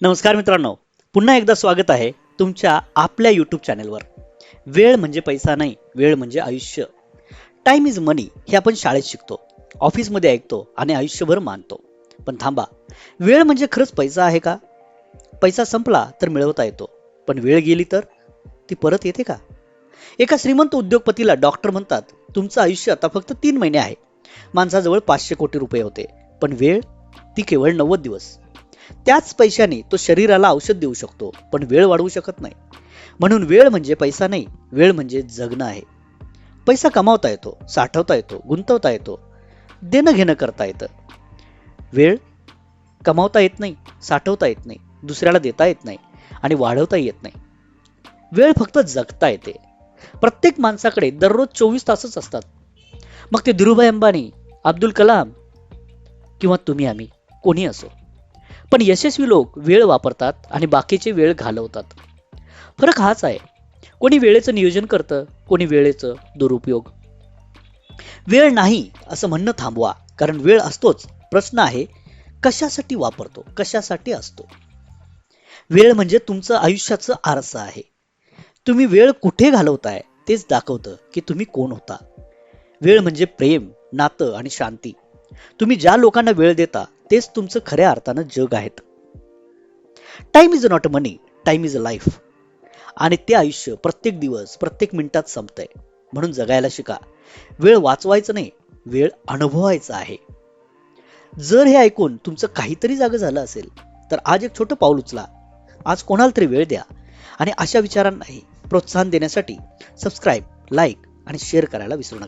नमस्कार मित्रांनो पुन्हा एकदा स्वागत आहे तुमच्या आपल्या यूट्यूब चॅनेलवर वेळ म्हणजे पैसा नाही वेळ म्हणजे आयुष्य. टाईम इज मनी हे आपण शाळेत शिकतो ऑफिसमध्ये ऐकतो आणि आयुष्यभर मानतो. पण थांबा वेळ म्हणजे खरंच पैसा आहे का? पैसा संपला तर मिळवता येतो पण वेळ गेली तर? ती परत येते का? एका श्रीमंत उद्योगपतीला डॉक्टर म्हणतात तुमचं आयुष्य आता फक्त तीन महिने आहे. माणसाजवळ पाचशे कोटी रुपये होते पण वेळ ती केवळ नव्वद दिवस. त्याच पैशाने तो शरीराला औषध देऊ शकतो पण वेळ वाढवू शकत नाही. म्हणून वेळ म्हणजे पैसा नाही वेळ म्हणजे जगणं आहे. पैसा कमावता येतो साठवता येतो गुंतवता येतो देणं घेणं करता येतं. वेळ कमावता येत नाही साठवता येत नाही दुसऱ्याला देता येत नाही आणि वाढवता येत नाही. वेळ फक्त जगता येते. प्रत्येक माणसाकडे दररोज चोवीस तासच असतात. मग ते धीरूभाई अंबानी अब्दुल कलाम किंवा तुम्ही आम्ही कोणी असो? पण यशस्वी लोक वेळ वापरतात आणि बाकीचे वेळ घालवतात. फरक हाच आहे. कोणी वेळेचं नियोजन करतं कोणी वेळेचं दुरुपयोग. वेळ नाही असं म्हणणं थांबवा कारण वेळ असतोच. प्रश्न आहे कशासाठी वापरतो कशासाठी असतो? वेळ म्हणजे तुमचं आयुष्याचं आरसा आहे. तुम्ही वेळ कुठे घालवताय तेच दाखवतं की तुम्ही कोण होता. वेळ म्हणजे प्रेम नातं आणि शांती. तुम्ही ज्या लोकांना वेळ देता तेच तुमचं खऱ्या अर्थानं जग आहेत. Time is not a money time is a life आणि ते आयुष्य प्रत्येक दिवस प्रत्येक मिनिटात संपतंय. म्हणून जगायला शिका. वेळ वाचवायचं नाही वेळ अनुभवायचा आहे. जर हे ऐकून तुमचं काहीतरी जागं झालं असेल तर आज एक छोटं पाऊल उचला. आज कोणाला तरी वेळ द्या. आणि अशा विचारांनाही प्रोत्साहन देण्यासाठी सबस्क्राईब लाईक आणि शेअर करायला विसरू नका.